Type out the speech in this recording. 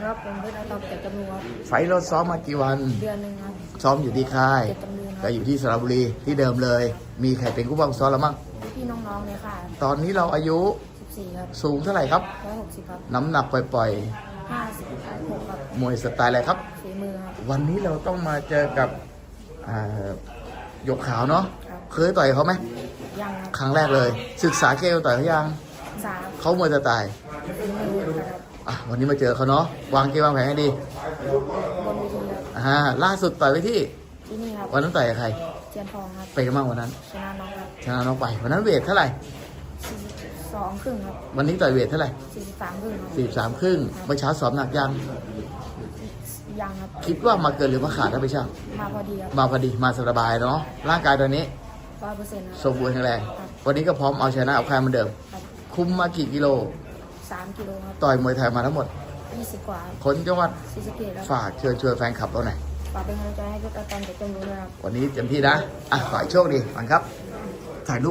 ครับผมเป็นอาตอบจากจำนวนครับไฟล์เราซ้อมมากี่วัน เดือนหนึ่งครับ ซ้อมอยู่ที่ค่ายเจ็ดจำนวนคก็รับอยู่ที่สระบุรีที่เดิมเลย มีใครเป็นผู้บังซ้อมแล้วมั้งพี่น้องๆเนี่ยค่ะ ตอนนี้เราอายุ 14 ครับสูงเท่าไหร่ครับ160ครับน้ำหนักปล่อย50ครับๆมวยสไตล์อะไรครับฝีมือครับ วันนี้เราต้องมาเจอกับอ่าหยกขาวเนาะครับเคยต่อยเขาไหมยังครับครั้งแรกเลย ศึกษาเกมต่อยเขายังสามเขามวยสไตล์ฝีมือครับ อะวันนี้มาเจอเขาเนาะวางเกมวางแผนให้ดีบนเวทีครับอ่าล่าสุดต่อยไปที่ ที่นี่ครับวันนั้นต่อยกับใครเจียนทองครับเป็นกันบ้างวันนั้นชนะน้องครับชนะน้องไปวันนั้นเวทเท่าไหร่สองครึ่งครับวันนี้ต่อยเวทเท่าไหร่43ครึ่งครับสี่สามครึ่งเมื่อเช้าสอบหนักยังยังครับคิดว่ามาเกินหรือมาขาดถ้าไปช่างมาพอดีครับมาพอดีมาสบายเนาะร่างกายตอนนี้ร้อยเปอร์เซ็นต์คสรับมบูรณ์แข็งแรงวันนี้ก็พร้อมเอาชนะเอาใครเหมือนเดิม ครับคุมมากี่กิโล สามกิโลครับต่อยมวยไทยมาทั้งหมด 20 กว่าครับคนจังหวัดซีสะเกตครับฝากเชิญชวนแฟนคลับเราหน่อยฝากเป็นกำลังใจให้ทุกอาจารย์จากจำนวนด้วยครับวันนี้เต็มที่นะอะขอให้โชคดีฟังครับค